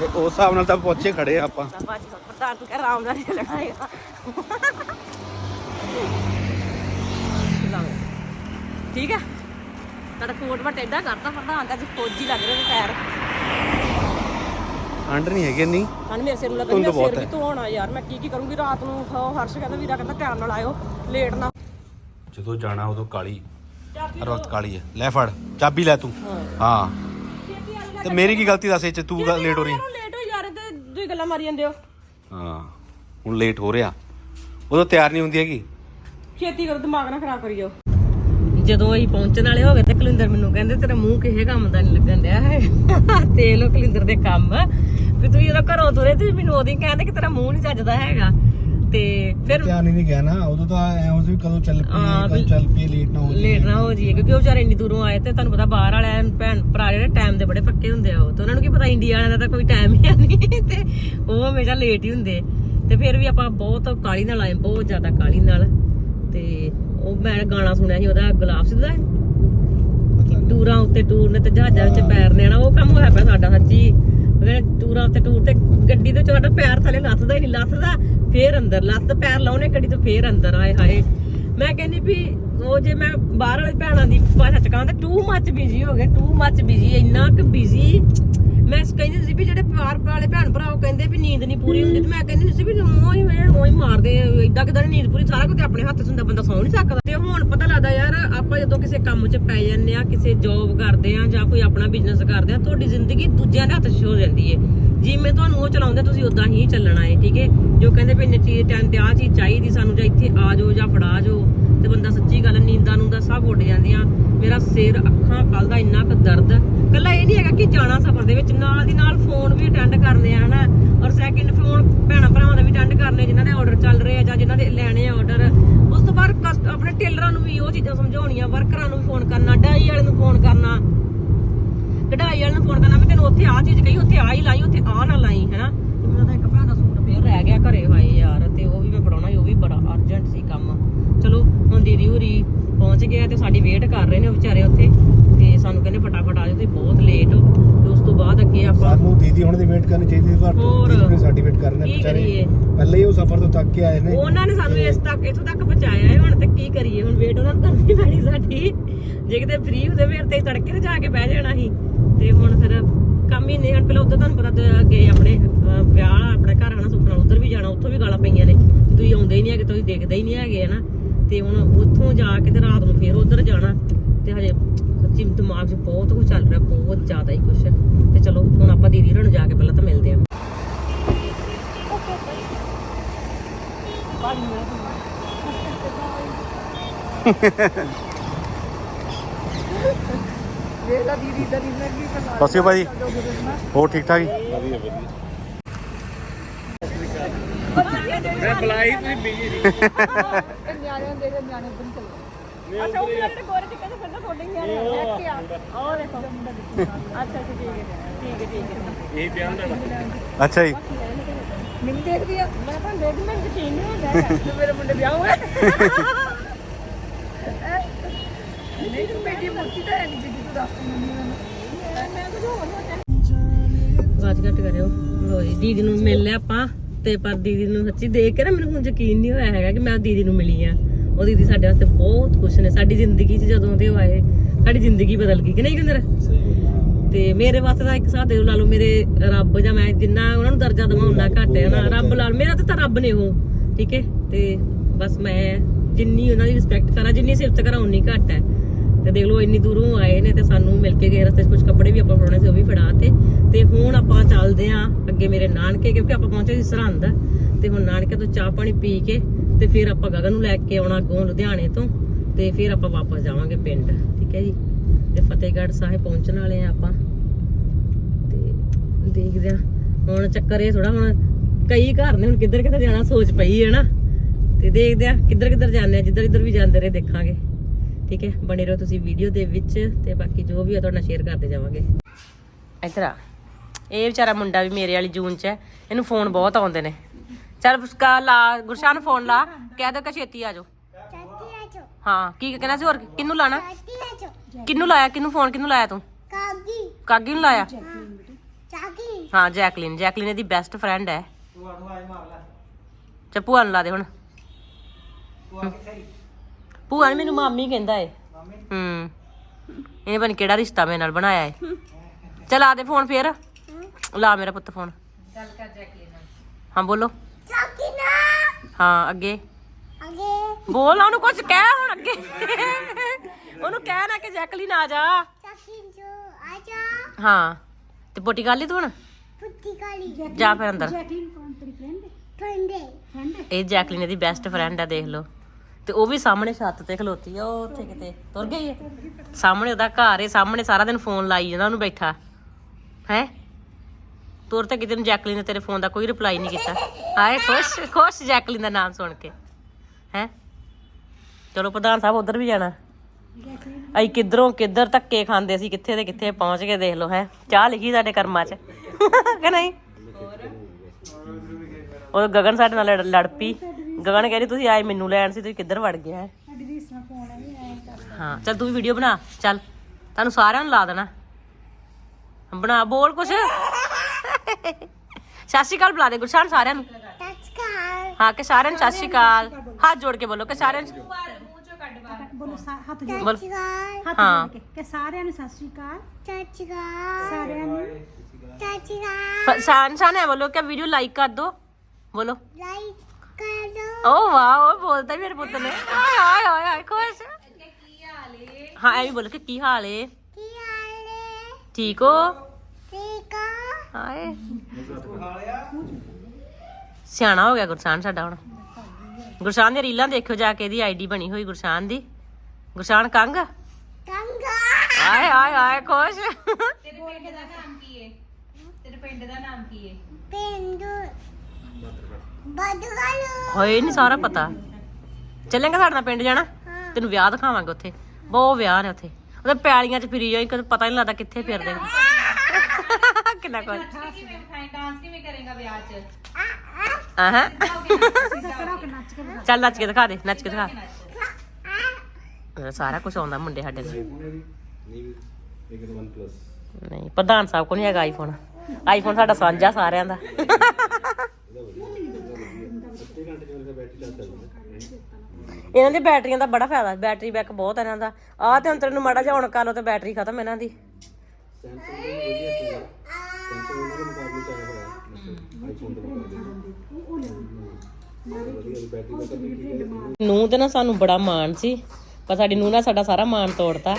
ਤੇ ਉਸ ਹਿਸਾਬ ਨਾਲ ਤਾਂ ਪਹੁੰਚੇ ਖੜੇ ਆ ਆਪਾਂ। ਤਾਂ ਭਾਜੀ ਹੁਣ ਪ੍ਰਧਾਨ ਤੂੰ ਕਹਿ ਆਰਾਮ ਨਾਲ ਹੀ ਚੱਲਣਾ ਹੈਗਾ। ਠੀਕ ਹੈ ਤੁਹਾਡਾ ਕੋਟ ਵਾ ਟੇਡਾ ਕਰਤਾ ਪ੍ਰਧਾਨ ਦਾ ਅੱਜ ਫੌਜੀ ਲੱਗ ਰਹੇ ਨੇ ਪੈਰ। ਠੰਡ ਨਹੀਂ ਹੈਗੀ ਨਹੀਂ ਹਨ ਮੇਰੇ ਸਿਰ ਨੂੰ ਲੱਗਾ ਮੇਰਾ ਸਿਰ ਵੀ ਧੋਣਾ ਯਾਰ ਮੈਂ ਕੀ ਕੀ ਕਰੂੰਗੀ? ਰਾਤ ਨੂੰ ਉਹ ਹਰਸ਼ ਕਹਿੰਦਾ ਵੀਰਾ ਕਹਿੰਦਾ ਟਾਈਮ ਨਾਲ ਆਇਓ ਲੇਟ ਨਾ। ਜਦੋਂ ਜਾਣਾ ਉਦੋਂ ਕਾਲੀ। ਹਰ ਵਕਤ ਕਾਲੀ ਹੈ। ਲੈ ਫੜ ਚਾਬੀ ਲੈ ਤੂੰ। ਹਾਂ। ਤੇ ਮੇਰੀ ਕੀ ਗਲਤੀ ਦੱਸ ਇਹ ਚ ਤੂੰ ਲੇਟ ਹੋ ਰਹੀ ਹੈ? ਲੇਟ ਹੋ ਯਾਰ ਤੇ ਤੁਸੀਂ ਗੱਲਾਂ ਮਾਰੀ ਜਾਂਦੇ ਹੋ। ਹਾਂ। ਹੁਣ ਲੇਟ ਹੋ ਰਿਹਾ। ਉਦੋਂ ਤਿਆਰ ਨਹੀਂ ਹੁੰਦੀ ਹੈਗੀ। ਛੇਤੀ ਕਰੋ ਦਿਮਾਗ ਨਾ ਖਰਾਬ ਕਰੀ ਜਾਓ। ਜਦੋਂ ਅਸੀਂ ਪਹੁੰਚਣ ਵਾਲੇ ਹੋ ਗਏ ਤੇ ਕੁਲਿੰਦਰ ਮੈਨੂੰ ਕਹਿੰਦੇ ਤੇਰਾ ਮੂੰਹ ਕਿਸੇ ਕੰਮ ਦਾ ਨਹੀਂ ਲੱਗਣ ਡਿਆ ਹੈ। ਤੇ ਲੋ ਕੁਲਿੰਦਰ ਦੇ ਕੰਮ। ਵੀ ਤੂੰ ਜਦੋਂ ਘਰੋਂ ਤੁਰੇ ਤੇ ਮੈਨੂੰ ਉਹਦੀ ਕਹਿੰਦੇ ਕਿ ਤੇਰਾ ਮੂੰਹ ਨਹੀਂ ਚੱਜਦਾ ਹੈਗਾ। ਤੇ ਫਿਰ ਧਿਆਨ ਨਹੀਂ ਗਿਆ ਨਾ ਉਦੋਂ ਤਾਂ ਐ ਹੋ ਸੀ ਕਦੋਂ ਚੱਲ ਪਈ ਕਦੋਂ ਚੱਲ ਪਈ ਲੇਟ ਨਾ ਹੋ ਲੇਟ ਨਾ ਹੋ ਜੀ ਕਿਉਂਕਿ ਉਹ ਵਿਚਾਰੇ ਇੰਨੀ ਦੂਰੋਂ ਆਏ ਤੇ ਤੁਹਾਨੂੰ ਪਤਾ ਬਾਹਰ ਵਾਲਿਆਂ ਭੈਣ ਭਰਾ ਜਿਹੜੇ ਟਾਈਮ ਦੇ ਬੜੇ ਪੱਕੇ ਹੁੰਦੇ ਆ ਉਹ। ਤੇ ਉਹਨਾਂ ਨੂੰ ਕੀ ਪਤਾ ਇੰਡੀਆ ਵਾਲਿਆਂ ਦਾ ਤਾਂ ਕੋਈ ਟਾਈਮ ਹੀ ਨਹੀਂ। ਤੇ ਉਹ ਹਮੇਸ਼ਾ ਲੇਟ ਹੀ ਹੁੰਦੇ। ਤੇ ਫਿਰ ਵੀ ਆਪਾਂ ਬਹੁਤ ਕਾਲੀ ਨਾਲ ਆਏ ਬਹੁਤ ਜ਼ਿਆਦਾ ਕਾਲੀ ਨਾਲ। ਤੇ ਉਹ ਮੈਂ ਗਾਣਾ ਸੁਣਿਆ ਸੀ ਉਹਦਾ ਗੁਲਾਬ ਸਿੱਧਾ ਟੂਰਾਂ ਉੱਤੇ ਟੂਰ ਨੇ ਤੇ ਜਹਾਜ਼ਾਂ ਵਿੱਚ ਪੈਰ ਦੇਣਾ ਉਹ ਕੰਮ ਹੋਇਆ ਪਿਆ ਸਾਡਾ ਸੱਚੀ। ਉਹਦੇ ਟੂਰਾਂ ਉੱਤੇ ਟੂਰ ਤੇ ਗੱਡੀ ਦੇ ਸਾਡਾ ਪੈਰ ਥੱਲੇ ਲੱਥਦਾ ਹੀ ਨਹੀਂ ਲੱਥਦਾ ਫੇਰ ਅੰਦਰ ਲੱਤ ਪੈਰ ਲਾਉਣੇ ਗੱਡੀ ਤੋਂ ਫੇਰ ਅੰਦਰ ਆਏ ਹਾਏ। ਮੈਂ ਕਹਿੰਦੀ ਵੀ ਉਹ ਜੇ ਮੈਂ ਬਾਹਰ ਵਾਲੀ ਭੈਣਾਂ ਦੀ ਭਾਸ਼ਾ ਚ ਕਹਾਂ ਤਾਂ ਟੂ ਮੱਚ ਬਿਜ਼ੀ ਹੋ ਗਏ ਟੂ ਮੱਚ ਬਿਜ਼ੀ ਇੰਨਾ ਕਿ ਬਿਜ਼ੀ ਮੈਂ ਕਹਿੰਦੀ ਸੀ ਵੀ ਜਿਹੜੇ ਪਿਆਰ ਵਾਲੇ ਭੈਣ ਭਰਾ, ਉਹ ਕਹਿੰਦੇ ਵੀ ਨੀਂਦ ਨਹੀਂ ਪੂਰੀ ਹੁੰਦੀ। ਤੇ ਮੈਂ ਕਹਿੰਦੀ ਸੀ ਵੀ ਉਹ ਹੀ ਮੈਂ ਉਹ ਹੀ ਮਾਰਦੇ ਇਦਾਂ ਕਿਦਾਂ ਨੀਂਦ ਪੂਰੀ? ਸਾਰਾ ਕੁਝ ਆਪਣੇ ਹੱਥ 'ਚ ਹੁੰਦਾ, ਬੰਦਾ ਸੌ ਨਹੀਂ ਸਕਦਾ। ਤੇ ਹੁਣ ਪਤਾ ਲੱਗਦਾ ਯਾਰ, ਆਪਾਂ ਜਦੋਂ ਕਿਸੇ ਕੰਮ 'ਚ ਪੈ ਜਾਂਦੇ ਆ, ਕਿਸੇ ਜੌਬ ਕਰਦੇ ਆ ਜਾਂ ਕੋਈ ਆਪਣਾ ਬਿਜ਼ਨਸ ਕਰਦੇ ਆ, ਤੁਹਾਡੀ ਜ਼ਿੰਦਗੀ ਦੂਜਿਆਂ ਦੇ ਹੱਥ 'ਚ ਹੋ ਜਾਂਦੀ ਏ। ਜਿਵੇਂ ਤੁਹਾਨੂੰ ਉਹ ਚਲਾਉਂਦੇ, ਤੁਸੀਂ ਉਦਾਂ ਹੀ ਚੱਲਣਾ ਏ, ਠੀਕ ਹੈ ਜੋ ਕਹਿੰਦੇ ਵੀ ਇੰਨੇ ਚੀਜ਼ ਟਾਈਮ ਤੇ ਆ ਚੀਜ਼ ਚਾਹੀਦੀ ਸਾਨੂੰ, ਜਾਂ ਇੱਥੇ ਆ ਜਾਓ ਜਾਂ ਫੜਾ ਜਾਓ। ਤੇ ਬੰਦਾ ਸੱਚੀ ਗੱਲ ਨੀਂਦਾਂ ਨੂੰ ਦਾ ਸਭ ਉੱਡ ਜਾਂਦੀਆਂ। ਮੇਰਾ ਸਿਰ, ਅੱਖਾਂ ਕੱਲ ਦਾ ਇੰਨਾ ਕੁ ਦਰਦ। ਕੱਲਾ ਇਹ ਨਹੀਂ ਹੈਗਾ ਕਿ ਜਾਣਾ ਸਫ਼ਰ ਦੇ ਵਿੱਚ, ਨਾਲ ਦੀ ਨਾਲ ਫੋਨ ਵੀ ਅਟੈਂਡ ਕਰਨੇ ਆ, ਹਨਾ? ਔਰ ਸੈਕਿੰਡ ਫੋਨ ਭੈਣਾਂ ਭਰਾਵਾਂ ਦਾ ਵੀ ਅਟੈਂਡ ਕਰਨੇ ਜਿਨ੍ਹਾਂ ਦੇ ਆਰਡਰ ਚੱਲ ਰਹੇ ਆ ਜਾਂ ਜਿਨ੍ਹਾਂ ਦੇ ਲੈਣੇ ਆ ਆਰਡਰ ਉਸ ਤੋਂ ਬਾਅਦ ਕਸਟ- ਆਪਣੇ ਟੇਲਰਾਂ ਨੂੰ ਵੀ ਉਹ ਚੀਜ਼ਾਂ ਸਮਝਾਉਣੀਆਂ ਵਰਕਰਾਂ ਨੂੰ ਵੀ ਫੋਨ ਕਰਨਾ, ਡਾਈ ਵਾਲੇ ਨੂੰ ਫੋਨ ਕਰਨਾ। ਕਢਾਈ ਵਾਲੇ ਨੂੰ ਫੋਨ ਕਰਨਾ ਵੀ ਤੈਨੂੰ ਉੱਥੇ ਆ ਚੀਜ਼ ਕਹੀ, ਉੱਥੇ ਆ ਹੀ ਲਾਈ, ਉੱਥੇ ਆ ਨਾ ਲਾਈ, ਹੈਨਾ? ਤੇ ਮੇਰਾ ਤਾਂ ਇੱਕ ਭੈਣ ਦਾ ਸੂਟ ਫੇਰ ਰਹਿ ਗਿਆ ਘਰੇ, ਹਾਏ ਯਾਰ, ਤੇ ਉਹ ਵੀ ਮੈਂ ਪੜਾਉਣਾ ਉਹ ਵੀ ਬੜਾ ਅਰਜੈਂਟ ਸੀ ਕੰਮ। ਚਲੋ ਹੁਣ ਦੀਦੀ ਹੋਰੀ ਪਹੁੰਚ ਗਏ ਆ ਤੇ ਸਾਡੀ ਵੇਟ ਕਰ ਰਹੇ ਨੇ ਵਿਚਾਰੇ ਉੱਥੇ। ਤੇ ਸਾਨੂੰ ਕਹਿੰਦੇ ਫਟਾਫਟ ਆ ਜਾਓ ਤੁਸੀਂ ਬਹੁਤ ਲੇਟ ਹੋ। ਤੇ ਉਸ ਤੋਂ ਬਾਅਦ ਅੱਗੇ ਆਪਾਂ ਸਾਨੂੰ ਦੀਦੀ ਹੁਣ ਦੀ ਵੇਟ ਕਰਨੀ ਚਾਹੀਦੀ ਸੀ ਪਰ ਹੋਰ। ਦੀਦੀ ਨੇ ਸਾਡੀ ਵੇਟ ਕਰਨਾ ਕੀ ਵਿਚਾਰੇ? ਪਹਿਲੇ ਹੀ ਉਹ ਸਫ਼ਰ ਤੋਂ ਥੱਕ ਕੇ ਆਏ ਨੇ। ਉਹਨਾਂ ਨੇ ਸਾਨੂੰ ਇਸ ਤੱਕ ਇੱਥੋਂ ਤੱਕ ਪਹੁੰਚਾਇਆ ਹੈ ਹੁਣ ਤੇ ਕੀ ਕਰੀਏ? ਹੁਣ ਵੇਟ ਉਹਨਾਂ ਨੂੰ ਕਰਨੀ ਪੈਣੀ ਸਾਡੀ। ਜੇ ਕਿਤੇ ਫ੍ਰੀ ਹੁੰਦੇ ਫਿਰ ਤੇ ਤੜਕੇ ਤੇ ਜਾ ਕੇ ਬਹਿ ਜਾਣਾ ਸੀ। ਤੇ ਹੁਣ ਫਿਰ ਕੰਮ ਹੀ ਨਹੀਂ ਹੁਣ ਪਹਿਲਾਂ ਉਧਰ ਤੁਹਾਨੂੰ ਪਤਾ ਤੇ ਅੱਗੇ ਆਪਣੇ ਅਹ, ਵਿਆਹ ਆਪਣੇ ਘਰ ਆਣਾ ਸੁਪਨਾ ਉਧਰ ਵੀ ਜਾਣਾ ਉੱਥੋਂ ਵੀ ਗਾਲਾਂ ਪਈਆਂ ਨੇ। ਤੁਸੀਂ ਆਉਂਦੇ ਹੀ ਨਹੀਂ ਹੈਗੇ ਤੁਸੀਂ ਦੇਖਦੇ ਹੀ ਨਹੀਂ ਹੈਗੇ ਹਨਾ? ਤੇ ਹੁਣ ਉੱਥੋਂ ਜਾ ਕੇ ਤੇ ਰਾਤ ਨੂੰ ਫਿਰ ਉਧਰ ਜਾਣਾ ਤੇ ਹਜੇ ਸੱਚੀ ਦਿਮਾਗ 'ਚ ਬਹੁਤ ਕੁਝ ਚੱਲ ਰਿਹਾ ਬਹੁਤ ਜ਼ਿਆਦਾ ਹੀ ਕੁਝ ਤੇ ਚਲੋ ਹੁਣ ਆਪਾਂ ਦੀਦੀ ਹੋਰਾਂ ਨੂੰ ਜਾ ਕੇ ਪਹਿਲਾਂ ਤਾਂ ਮਿਲਦੇ ਆਂ ਵੇਖਦਾ ਦੀਦੀ ਦਾ ਨਹੀਂ ਲੱਗੀ ਪਰ ਬਸਿਓ ਭਾਜੀ। ਹੋਰ ਠੀਕ ਠਾਕ ਜੀ? *laughs* ਨਿਆਣਿਆਂ ਦੇ ਦੇ ਨਿਆਣੇ ਬੰਦ ਚੱਲ ਅੱਛਾ ਉਹ ਜਿਹੜੇ ਗੋਰੇ ਚ ਕਹਿੰਦੇ ਫਿਰ ਤਾਂ ਤੁਹਾਡੇ ਨਿਆਣੇ ਦੇਖ ਕੇ ਆ। ਉਹ ਦੇਖੋ। ਅੱਛਾ ਅੱਛਾ ਠੀਕ ਹੈ ਠੀਕ ਹੈ ਠੀਕ ਹੈ। ਅੱਛਾ ਜੀ। ਮੈਨੂੰ ਦੇਖਦੀ ਆ। ਮੈਂ ਤਾਂ ਦੇਖ ਮੈਂ ਯਕੀਨ ਨਹੀਂ ਹੁੰਦਾ ਕਿ ਮੇਰੇ ਮੁੰਡੇ ਵਿਆਹ ਹੋਏ। ਨਹੀਂ ਤੂੰ ਬੇਟੀ ਮੁੱਤੀ ਤਾਂ ਹੈ ਨਹੀਂ ਤੂੰ ਦੱਸ ਮੈਨੂੰ। ਮੈਨੂੰ ਮੈਂ ਕੁਝ ਹੋਰ ਨਾ ਬਾਤ ਘੱਟ ਕਰਿਓ। ਲੋ ਜੀ ਦੀਦੀ ਨੂੰ ਮਿਲ ਲਿਆ ਆਪਾਂ। ਤੇ ਪਰ ਦੀਦੀ ਨੂੰ ਸੱਚੀ ਦੇਖ ਕੇ ਨਾ ਮੈਨੂੰ ਹੁਣ ਯਕੀਨ ਨਹੀਂ ਹੋਇਆ ਹੈਗਾ ਕਿ ਮੈਂ ਦੀਦੀ ਨੂੰ ਮਿਲੀ ਆ। ਉਹ ਦੀਦੀ ਸਾਡੇ ਵਾਸਤੇ ਬਹੁਤ ਖੁਸ਼ ਨੇ। ਸਾਡੀ ਜ਼ਿੰਦਗੀ 'ਚ ਜਦੋਂ ਦੇ ਉਹ ਆਏ ਸਾਡੀ ਜ਼ਿੰਦਗੀ ਬਦਲ ਗਈ ਕਿ ਨਹੀਂ ਕਿੰਦਰ ਤੇ ਮੇਰੇ ਵਾਸਤੇ ਤਾਂ ਇੱਕ ਹਿਸਾਬ ਦੇ ਲਾ ਲਓ ਮੇਰੇ ਰੱਬ ਜਾਂ ਮੈਂ ਜਿੰਨਾ ਉਹਨਾਂ ਨੂੰ ਦਰਜਾ ਦਵਾਂ ਘੱਟ ਹੈ ਨਾ। ਰੱਬ ਲਾਲ ਮੇਰਾ ਤਾਂ ਤਾਂ ਰੱਬ ਨੇ ਉਹ ਠੀਕ ਹੈ? ਤੇ ਬਸ ਮੈਂ ਜਿੰਨੀ ਉਹਨਾਂ ਦੀ ਰਿਸਪੈਕਟ ਕਰਾਂ ਜਿੰਨੀ ਸਿਫਤ ਕਰਾਂ ਉਨੀ ਘੱਟ ਹੈ। ਤੇ ਦੇਖ ਲਓ ਇੰਨੀ ਦੂਰੋਂ ਆਏ ਨੇ ਤੇ ਸਾਨੂੰ ਮਿਲ ਕੇ ਗਏ ਰਸਤੇ 'ਚ ਕੁਝ ਕੱਪੜੇ ਵੀ ਆਪਾਂ ਫੜਾਉਣੇ ਸੀ ਉਹ ਵੀ ਫੜਾ ਤੇ। ਤੇ ਹੁਣ ਆਪਾਂ ਚੱਲਦੇ ਆਂ ਅੱਗੇ ਮੇਰੇ ਨਾਨਕੇ ਕਿਉਂਕਿ ਆਪਾਂ ਪਹੁੰਚੇ ਸੀ ਸਰਹੰਦ। ਤੇ ਹੁਣ ਨਾਨਕੇ ਤੋਂ ਚਾਹ ਪਾਣੀ ਪੀ ਕੇ ਤੇ ਫਿਰ ਆਪਾਂ ਗਗਨ ਨੂੰ ਲੈ ਕੇ ਆਉਣਾ ਅੱਗੋਂ ਲੁਧਿਆਣੇ ਤੋਂ, ਤੇ ਫਿਰ ਆਪਾਂ ਵਾਪਸ ਜਾਵਾਂਗੇ ਪਿੰਡ, ਠੀਕ ਹੈ ਜੀ? ਤੇ ਫਤਿਹਗੜ੍ਹ ਸਾਹਿਬ ਪਹੁੰਚਣ ਵਾਲੇ ਆ ਆਪਾਂ। ਤੇ ਦੇਖਦੇ ਆ ਹੁਣ ਚੱਕਰ ਇਹ ਥੋੜਾ ਹੁਣ ਕਈ ਘਰ ਨੇ, ਹੁਣ ਕਿੱਧਰ ਕਿੱਧਰ ਜਾਣਾ ਸੋਚ ਪਈ ਹੈ ਨਾ। ਤੇ ਦੇਖਦੇ ਆ ਕਿੱਧਰ ਕਿੱਧਰ ਜਾਂਦੇ ਆ ਜਿੱਧਰ ਇੱਧਰ ਵੀ ਜਾਂਦੇ ਰਹੇ ਦੇਖਾਂਗੇ। ਠੀਕ ਹੈ, ਬਣੇ ਰਹੋ ਤੁਸੀਂ ਵੀਡੀਓ ਦੇ ਵਿੱਚ ਤੇ ਬਾਕੀ ਜੋ ਵੀ ਆ ਤੁਹਾਡਾ ਸ਼ੇਅਰ ਕਰਦੇ ਜਾਵਾਂਗੇ। ਇੱਧਰ ਆ। ਇਹ ਵਿਚਾਰਾ ਮੁੰਡਾ ਵੀ ਮੇਰੇ ਵਾਲੀ ਜੂਨ ਚ ਹੈ, ਇਹਨੂੰ ਫੋਨ ਬਹੁਤ ਆਉਂਦੇ ਨੇ। ਚੱਲ ਉਸਕਾ ਲਾ ਗੁਰਸ਼ਾਨ ਫੋਨ ਲਾ ਕਹਿ ਦੋ ਕਿ ਛੇਤੀ ਆ ਜਾਓ। ਹਾਂ ਕੀ ਕਹਿਣਾ ਸੀ ਹੋਰ? ਕਿਹਨੂੰ ਲਾਣਾ? ਕਿਹਨੂੰ ਲਾਇਆ? ਕਿਹਨੂੰ ਫੋਨ ਕਿਹਨੂੰ ਲਾਇਆ ਤੂੰ? ਕਾਗੀ। ਕਾਗੀ ਨੂੰ ਲਾਇਆ? ਚਾਗੀ। ਹਾਂ ਜੈਕਲਿਨ। ਜੈਕਲਿਨ ਇਹਦੀ ਬੈਸਟ ਫਰੈਂਡ ਹੈ। ਚੱਲ ਭੂਆ ਨੂੰ ਲਾ ਦੇ ਹੁਣ। ਭੂਆ ਨੇ ਮੈਨੂੰ ਮਾਮੀ ਕਹਿੰਦਾ ਏ। ਹੂੰ। ਇਹਨੇ ਬਣ ਕਿਹੜਾ ਰਿਸ਼ਤਾ ਮੇਰੇ ਨਾਲ ਬਣਾਇਆ ਏ। ਚਲ ਆ ਦੇ ਫੋਨ ਫੇਰ। ਲਾ ਮੇਰਾ ਪੁੱਤ ਫੋਨ ਹਾਂ ਬੋਲੋ। ਹਾਂ ਅੱਗੇ। ਅਗੇ। ਬੋਲ ਉਹਨੂੰ ਕੁਝ ਕਹਿ ਹੁਣ ਅੱਗੇ। ਉਹਨੂੰ ਕਹਿ ਨਾ ਕਿ ਜੈਕਲਿਨ ਆ ਜਾ। ਚਾਗੀ ਜੋ ਆਜਾ ਹਾਂ ਤੇ ਪੋਟੀ ਕਰ ਲਈ ਤੂੰ ਹੁਣ? ਪੁੱਤੀ ਕਾਲੀ ਜਾ ਫਿਰ ਅੰਦਰ। ਇਹ ਜੈਕਲਿਨ ਇਹਦੀ ਬੈਸਟ ਫਰੈਂਡ ਹੈ ਦੇਖ ਲਓ। ਤੇ ਉਹ ਵੀ ਸਾਹਮਣੇ ਛੱਤ ਤੇ ਖਲੋਤੀ ਆ ਉਹ ਉੱਥੇ ਕਿਤੇ। ਤੁਰ ਗਈ ਹੈ ਸਾਹਮਣੇ ਉਹਦਾ ਘਰ ਹੈ ਸਾਹਮਣੇ ਸਾਰਾ ਦਿਨ ਫੋਨ ਲਾਈ ਜਾਂਦਾ ਉਹਨੂੰ ਬੈਠਾ। ਹੈ? ਤੁਰ ਤੇ ਕਿਤੇ ਨੂੰ ਜੈਕਲਿਨ ਨੇ ਤੇਰੇ ਫੋਨ ਦਾ ਕੋਈ ਰਿਪਲਾਈ ਨਹੀਂ ਕੀਤਾ। ਹਾਏ, ਖੁਸ਼ ਖੁਸ਼ ਜੈਕਲਿਨ ਦਾ ਨਾਮ ਸੁਣ ਕੇ। ਹੈ? ਚਲੋ, ਪ੍ਰਧਾਨ ਸਾਹਿਬ ਉਧਰ ਵੀ ਜਾਣਾ। ਅਸੀਂ ਕਿੱਧਰੋਂ ਕਿੱਧਰ ਧੱਕੇ ਖਾਂਦੇ ਸੀ, ਕਿੱਥੇ ਦੇ ਕਿੱਥੇ ਪਹੁੰਚ ਕੇ ਦੇਖ ਲਓ, ਹੈ? ਚਾਹ ਲਿਖੀ ਸਾਡੇ ਕਰਮਾਂ 'ਚ। ਕਿ ਨਹੀਂ? ਉਹ ਗਗਨ ਸਾਡੇ ਨਾਲ ਲੜ- ਲੜ ਪਈ। ਗਗਨ ਕਹਿ ਰਹੀ, ਤੁਸੀਂ ਆਏ ਮੈਨੂੰ ਲੈਣ ਸੀ, ਤੁਸੀਂ ਕਿੱਧਰ ਵੜ ਗਿਆ ਹੈ? ਹਾਂ, ਚੱਲ ਤੂੰ ਵੀ ਵੀਡੀਓ ਬਣਾ, ਚੱਲ। ਤੁਹਾਨੂੰ ਸਾਰਿਆਂ ਨੂੰ ਲਾ ਦੇਣਾ। ਬਣਾ, ਬੋਲ ਕੁਛ। ਸਤਿ ਸ਼੍ਰੀ ਅਕਾਲ ਬੁਲਾ ਦੇ ਗੁਰਸ਼ਾਨ ਸਾਰਿਆਂ ਨੂੰ ਤਸਕਾਰ ਹਾਂ ਕਿ ਸਾਰਿਆਂ ਨੂੰ ਸਤਿ ਸ਼੍ਰੀ ਅਕਾਲ ਹੱਥ ਜੋੜ ਕੇ ਬੋਲੋ ਕਿ ਸਾਰਿਆਂ ਨੂੰ ਬੋਲੋ ਸਾ- ਹੱਥ ਜੋੜ ਬੋਲ ਤਸਕਾਰ ਹੱਥ ਹਾਂ। ਜੋੜ ਕੇ ਕਿ ਸਾਰਿਆਂ ਨੂੰ ਸਤਿ ਸ਼੍ਰੀ ਅਕਾਲ ਤਸਕਾਰ ਸਾਰਿਆਂ ਨੂੰ ਤਸਕਾਰ शान शान है बोलो क्या वीडियो लाइक कर दो बोलो ਲਾਈਕ ਕਰ ਦੋ ओ वाह ओ बोलता है मेरे पुत्र ने हाय हाय हाय हाय खुश हाँ ऐ भी बोलो कि की हाल है ਕੀ ਹਾਲੇ ठीक हो ਠੀਕ ਆ ਹਾਏ। ਸਿਆਣਾ ਹੋ ਗਿਆ ਗੁਰਸ਼ਾਨ ਸਾਡਾ ਹੁਣ। ਗੁਰਸ਼ਾਨ ਦੀਆਂ ਰੀਲਾਂ ਦੇਖਿਓ ਜਾ ਕੇ ਇਹਦੀ ਆਈਡੀ ਬਣੀ ਹੋਈ ਗੁਰਸ਼ਾਨ ਦੀ। ਗੁਰਸ਼ਾਨ ਕੰਗ? ਕੰਗਾ। ਆਏ ਆਏ ਆਏ ਖੁਸ਼। ਤੇਰੇ ਪਿੰਡ ਦਾ ਨਾਮ ਕੀ ਹੈ ਤੇਰੇ ਪਿੰਡ ਦਾ ਨਾਮ ਕੀ ਹੈ ਪਿੰਡੂ। ਬਦਗਲੂ। ਹੋਏ ਨਹੀਂ ਸਾਰਾ ਪਤਾ। ਚੱਲਾਂਗੇ ਸਾਡੇ ਨਾਲ ਪਿੰਡ ਜਾਣਾ? ਤੈਨੂੰ ਵਿਆਹ ਦਿਖਾਵਾਂਗੇ ਉੱਥੇ। ਬਹੁਤ ਵਿਆਹ ਨੇ ਉੱਥੇ। ਉਹਦੇ ਪੈਲੀਆਂ 'ਚ ਫਿਰੀ ਜਾਈ ਕਦੇ ਪਤਾ ਨਹੀਂ ਲੱਗਦਾ ਕਿੱਥੇ ਫਿਰਦੇ ਨੇ। ਕਿੰਨਾ ਕੁਝ ਕਿਵੇਂ ਖਾਈ ਡਾਂਸ ਕਿਵੇਂ ਕਰੇਗਾ ਵਿਆਹ 'ਚ? ਆਹਾਂ। ਚੱਲ ਨੱਚ ਕੇ ਦਿਖਾ ਦੇ ਨੱਚ ਕੇ ਦਿਖਾ। ਸਾਰਾ ਕੁਝ ਆਉਂਦਾ ਮੁੰਡੇ ਸਾਡੇ ਨੂੰ ਨਹੀਂ ਪ੍ਰਧਾਨ ਸਾਹਿਬ ਕੋਲ ਨਹੀਂ ਹੈਗਾ ਆਈਫੋਨ ਆਈਫੋਨ ਸਾਡਾ ਸਾਂਝਾ ਸਾਰਿਆਂ ਦਾ। ਇਹਨਾਂ ਦੀ ਬੈਟਰੀਆਂ ਦਾ ਬੜਾ ਫਾਇਦਾ ਬੈਟਰੀ ਬੈਕ ਬਹੁਤ ਇਹਨਾਂ ਦਾ। ਆਹ ਤੇ ਅੰਤਰ ਨੂੰ ਮਾੜਾ ਜਿਹਾ ਹੁਣ ਕਰ ਲਓ ਤੇ ਬੈਟਰੀ ਖਤਮ ਇਹਨਾਂ ਦੀ। ਨੂੰ ਤੇ ਨਾ ਸਾਨੂੰ ਬੜਾ ਮਾਣ ਸੀ, ਪਰ ਸਾਡੀ ਨੂੰ ਨਾ ਸਾਡਾ ਸਾਰਾ ਮਾਣ ਤੋੜਤਾ।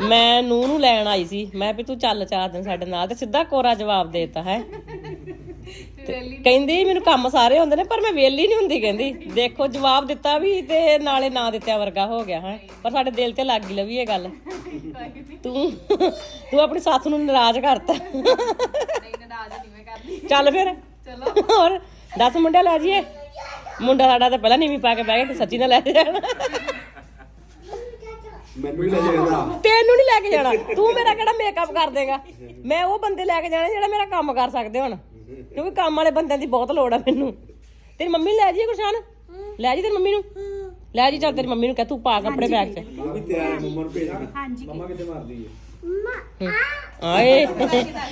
ਮੈਂ ਨੂੰ ਨੂੰ ਲੈਣ ਆਈ ਸੀ, ਮੈਂ ਵੀ ਤੂੰ ਚੱਲ ਚਾਰ ਦਿਨ ਸਾਡੇ ਨਾਲ ਤੇ ਸਿੱਧਾ ਕੋਰਾ ਜਵਾਬ ਦੇਤਾ, ਹੈ। ਕਹਿੰਦੀ ਮੈਨੂੰ ਕੰਮ ਸਾਰੇ ਹੁੰਦੇ ਨੇ, ਪਰ ਮੈਂ ਵਿਹਲੀ ਨਹੀਂ ਹੁੰਦੀ, ਕਹਿੰਦੀ। ਦੇਖੋ, ਜਵਾਬ ਦਿੱਤਾ ਵੀ ਤੇ ਨਾਲੇ ਨਾ ਦਿੱਤਿਆ ਵਰਗਾ ਹੋ ਗਿਆ, ਹੈ। ਪਰ ਸਾਡੇ ਦਿਲ ਤੇ ਲੱਗ ਗਈ ਲਵੀ ਇਹ ਗੱਲ। ਤੂੰ ਤੂੰ ਆਪਣੀ ਸੱਸ ਨੂੰ ਨਾਰਾਜ਼ ਕਰਤਾ। ਨਹੀਂ, ਨਾਰਾਜ਼ ਚੱਲ ਫਿਰ। ਚਲੋ। ਹੋਰ 10 ਮੁੰਡੇ ਲੈ ਜੀਏ ਮੁੰਡਾ ਸਾਡਾ ਤਾਂ ਪਹਿਲਾਂ ਨੀਵੀਂ ਪਾ ਕੇ ਬਹਿ ਗਿਆ ਤੇ ਸੱਚੀ ਨਾਲ ਲੈ ਜਾਣਾ। ਮੈਨੂੰ ਹੀ ਲੈ ਜਾਏਗਾ ਤੈਨੂੰ ਨਹੀਂ ਲੈ ਕੇ ਜਾਣਾ। ਤੂੰ ਮੇਰਾ ਕਿਹੜਾ ਮੇਕਅਪ ਕਰ ਦੇਗਾ? ਮੈਂ ਉਹ ਬੰਦੇ ਲੈ ਕੇ ਜਾਣੇ ਜਿਹੜਾ ਮੇਰਾ ਕੰਮ ਕਰ ਸਕਦੇ ਹੁਣ। ਕਿਉਂਕਿ ਕੰਮ ਵਾਲੇ ਬੰਦਿਆਂ ਦੀ ਬਹੁਤ ਲੋੜ ਆ ਮੈਨੂੰ। ਤੇਰੀ ਮੰਮੀ ਨੂੰ ਲੈ ਜੀ ਗੁਰਸ਼ਾਨ ਲੈ ਜੀ ਤੇਰੀ ਮੰਮੀ ਨੂੰ? ਲੈ ਜੀ ਚੱਲ ਤੇਰੀ ਮੰਮੀ ਨੂੰ ਕਹਿ ਤੂੰ ਪਾ ਕੱਪੜੇ ਬੈਗ 'ਚ। ਉਹ ਵੀ ਤਿਆਰ ਮੰਮਾ ਨੂੰ ਭੇਜ ਹਾਂਜੀ। ਮੰਮਾ ਕਿੱਥੇ ਮਾਰਦੀ ਹੈ। ਆਏ।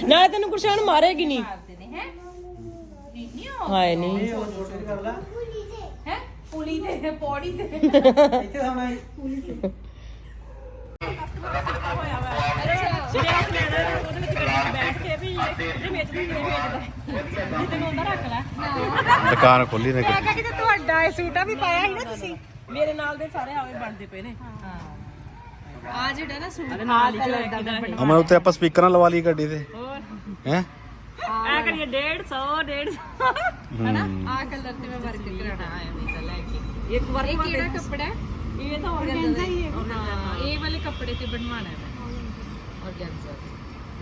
ਨਾਲੇ ਤੈਨੂੰ ਗੁਰਸ਼ਾਨ ਮਾਰੇਗੀ ਨਹੀਂ ਹੈ? ਨਹੀਂ ਹਾਏ ਨਹੀਂ। ਹੈ? ਪੁਲੀ ਤੇ ਪੌੜੀ ਤੇ ਦੁਕਾਨ ਖੋਲੀ ਨੇ ਕਿਤੇ। ਤੁਹਾਡਾ ਇਹ ਸੂਟਾ ਵੀ ਪਾਇਆ ਸੀ ਨਾ ਤੁਸੀਂ? ਮੇਰੇ ਨਾਲ ਦੇ ਸਾਰੇ ਆਵੇ ਬਣਦੇ ਪਏ ਨੇ। ਆ ਜਿਹੜਾ ਨਾ ਸੂਟ ਅਮਨ ਉੱਤੇ ਆਪਾਂ ਸਪੀਕਰਾਂ ਲਵਾ ਲਈ ਗੱਡੀ ਤੇ। ਹੈ? ਐ ਕਰੀਏ 150 150 ਹਨਾ? ਆ ਕਲਰ ਤੇ ਮੈਂ ਵਰਕ ਕਰਾਣਾ ਆਇਆ ਮੈਂ ਤਾਂ ਲੈ ਕੇ। ਇੱਕ ਵਾਰ ਇਹ ਕਿਹੜਾ ਕੱਪੜਾ ਹੈ? ਇਹ ਤਾਂ organza ਹੀ ਹੈ ਹਾਂ। ਇਹ ਵਾਲੇ ਕੱਪੜੇ ਤੇ ਬਣਵਾਣਾ ਹੈ ਮੈਂ। ਔਰਗੈਂਜ਼ਾ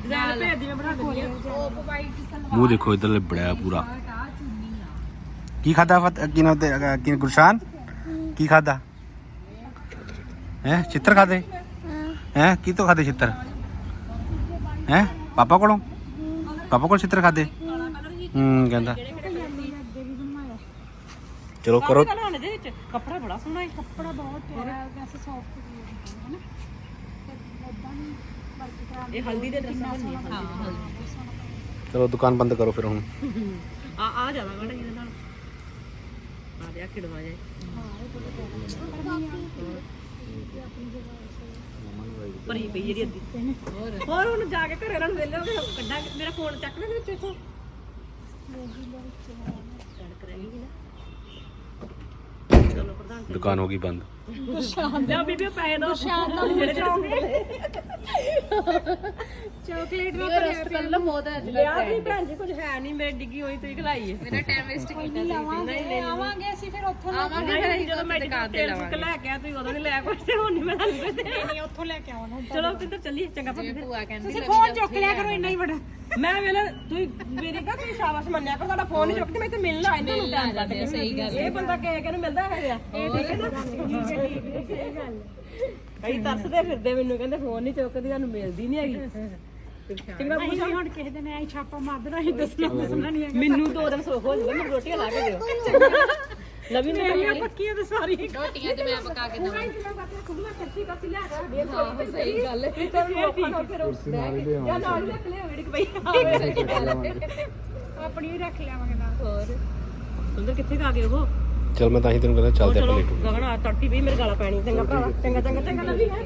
ਡਿਜ਼ਾਈਨ ਭੇਜ ਦੀ ਮੈਂ ਬਣਾ ਦਿੰਦੀ ਆ ਉਹ ਵਾਈਟ ਸਲਵਾਰ ਮੂੰਹ ਦੇਖੋ ਇਧਰ ਲਿਬੜਿਆ ਪੂਰਾ। ਆ ਚੁੰਨੀ ਆ। ਕੀ ਖਾਦਾ ਫਤ ਕੀ ਨਾਮ ਤੇ ਅ, ਕੀ ਗੁਰਸ਼ਾਨ ਕੀ ਖਾਦਾ ਹੈ ਚਿੱਤਰ ਖਾਦੇ ਹੈ। ਕੀ ਤੋਂ ਖਾਦੇ ਚਿੱਤਰ? ਹੈ ਪਾਪਾ ਕੋਲੋਂ? ਪਾਪਾ ਕੋਲ ਚਿੱਤਰ ਖਾਦੇ ਹੂੰ ਕਹਿੰਦਾ ਚਲੋ ਕਰੋ ਬਣਾਉਣੇ ਦੇ ਵਿੱਚ ਕੱਪੜਾ ਬੜਾ ਸੋਹਣਾ ਹੈ ਕੱਪੜਾ ਬਹੁਤ ਪਿਆਰਾ ਹੈ ਵੈਸੇ ਸੌਫਟ ਵੀ ਹੈ ਨਾ ਫਿਰ ਉਦਾਂ ਹੀ ਵਰਕ ਕਰਾ ਇਹ ਹਲਦੀ ਦੇ ਡਰੈਸ ਬਣਨੀ ਹੈ ਚਲੋ ਦੁਕਾਨ ਬੰਦ ਕਰੋ ਫਿਰ ਹੁਣ ਆ ਆ ਜਾਵਾ ਗੜਾ ਇਹਦੇ ਨਾਲ ਆ ਦੇ ਆ ਕਿੜਵਾ ਜਾਏ ਭਰੀ ਪਈ ਜਿਹੜੀ ਅੱਧੀ। ਹੋਰ ਹੋਰ ਹੁਣ ਜਾ ਕੇ ਘਰੇ ਇਹਨਾਂ ਨੂੰ ਵੇਲੇ ਹੋ ਕੇ ਕੱਢਾਂ ਮੇਰਾ ਫੋਨ ਚੱਕ ਲੈ ਵਿੱਚ ਇਥੋਂ ਚਲੋ ਪ੍ਰਧਾਨ ਦੁਕਾਨ ਹੋ ਗਈ ਬੰਦ। ਲਿਆ ਬੀਬੀ ਪੈਸੇ ਦੋ। ਸ਼ਾਮ ਦਾ ਜਿਹੜੇ ਚਾਕਲੇਟ ਇਹ ਰਸਗੁੱਲਾ ਬਹੁਤ ਹੈ ਅੱਜ ਲਿਆ ਵੀ ਭੈਣ ਜੀ ਕੁਝ ਹੈ ਨਹੀਂ ਮੇਰੇ ਡਿੱਗੀ ਹੋਈ ਤੁਸੀਂ ਖਲਾਈ ਹੈ ਮੇਰਾ ਟਾਈਮ ਵੇਸਟ ਕੀਤਾ ਲਾਵਾਂਗੇ ਆਵਾਂਗੇ ਅਸੀਂ ਫਿਰ ਉੱਥੋਂ ਲੈ ਆਵਾਂਗੇ ਫਿਰ ਅਸੀਂ ਜਦੋਂ ਮੈਂ ਦੁਕਾਨ ਤੇ ਤੇਲ ਫੁੱਕ ਲੈ ਕੇ ਆ ਤੁਸੀਂ ਉਦੋਂ ਨਹੀਂ ਲਿਆ ਕੁਝ ਤੇ ਹੁਣ ਨਹੀਂ ਮੈਂ ਤੁਹਾਨੂੰ ਪੈਸੇ ਦੇਣੇ। ਨਹੀਂ ਉੱਥੋਂ ਲੈ ਕੇ ਆਉਣਾ ਚਲੋ ਕਿੱਧਰ ਚੱਲੀਏ ਚੰਗਾ ਭਾਬੀ ਫਿਰ। ਭੂਆ ਕਹਿੰਦੀ ਤੁਸੀਂ ਫੋਨ ਚੁੱਕ ਲਿਆ ਕਰੋ ਇੰਨਾ ਹੀ ਬੜਾ। ਮੈਂ ਵੇਲੇ ਤੁਸੀਂ ਮੇਰੀ ਕਾ ਤੁਸੀਂ ਸ਼ਾਬਾਸ਼ ਮੰਨਿਆ ਕਰੋ ਤੁਹਾਡਾ ਫੋਨ ਨਹੀਂ ਚੁੱਕਦੇ ਮੈਂ ਇੱਥੇ ਮਿਲਣ ਆਇਆ ਤੁਹਾਨੂੰ ਟਾਈਮ ਕੱਢ ਕੇ ਸਹੀ ਗੱਲ ਇਹ ਬੰਦਾ ਕਹਿ ਕੇ ਨੂੰ ਮਿਲਦਾ ਹੈ ਆ ਇਹ ਠੀਕ ਹੈ। ਨਾ ਸਹੀ ਗੱਲ ਕਈ ਤਰਸਦੇ ਫਿਰਦੇ ਮੈਨੂੰ ਕਹਿੰਦੇ ਫੋਨ ਨਹੀਂ ਚੁੱਕਦੀ ਤੁਹਾਨੂੰ ਮਿਲਦੀ ਨਹੀਂ ਹੈਗੀ। ਚੰਗਾ ਵੀ ਹੁਣ ਕਿਸੇ ਦਿਨ ਐ ਛਾਪਾ ਮਾਰ ਦੇਣਾ ਅਸੀਂ ਦੱਸਣਾ ਦੱਸਣਾ ਨਹੀਂ ਹੈਗਾ। ਮੈਨੂੰ ਦੋ ਦਿਨ ਸੋਖ ਹੋ ਜਾਂਦਾ ਮੈਨੂੰ ਰੋਟੀਆਂ ਲਾ ਕੇ ਦਿਓ। ਨਵੀਂ ਨੇ ਮੇਰੀਆਂ ਪੱਕੀਆਂ ਤੇ ਸਾਰੀ ਰੋਟੀਆਂ ਤੇ ਮੈਂ ਪਕਾ ਕੇ ਦਵਾਂ ਖੁੱਲਾ ਕੱਚੀ ਕੱਚੀ ਲੈ ਕੇ ਦੇ ਹਾਂ ਸਹੀ ਗੱਲ ਹੈ। ਫਿਰ ਤੈਨੂੰ ਔਖਾ ਨਾ ਫਿਰ ਨਾਲ ਹੀ ਜਾਂ ਨਾਲ ਹੀ ਰੱਖ ਲਿਓ ਵੀੜਕ ਪਈ ਆਪਣੀ ਹੀ ਰੱਖ ਲਿਆਵਾਂਗੇ ਨਾਲ। ਹੋਰ। ਤੁੰਦਰ ਕਿੱਥੇ ਕਾ ਗਏ ਉਹ? ਚਲ ਮੈਂ ਤਾਂ ਹੀ ਤੈਨੂੰ ਕਹਿੰਦਾ ਚੱਲਦੇ ਆਪਾਂ ਲੇਟੂ ਗਗਨ ਆ ਤੜਪੀ ਪਈ ਮੇਰੇ ਗਾਲਾਂ ਪੈਣੀ ਚੰਗਾ ਭਰਾ ਚੰਗਾ ਚੰਗਾ ਚੰਗਾ ਲੱਭੀ ਹੈ।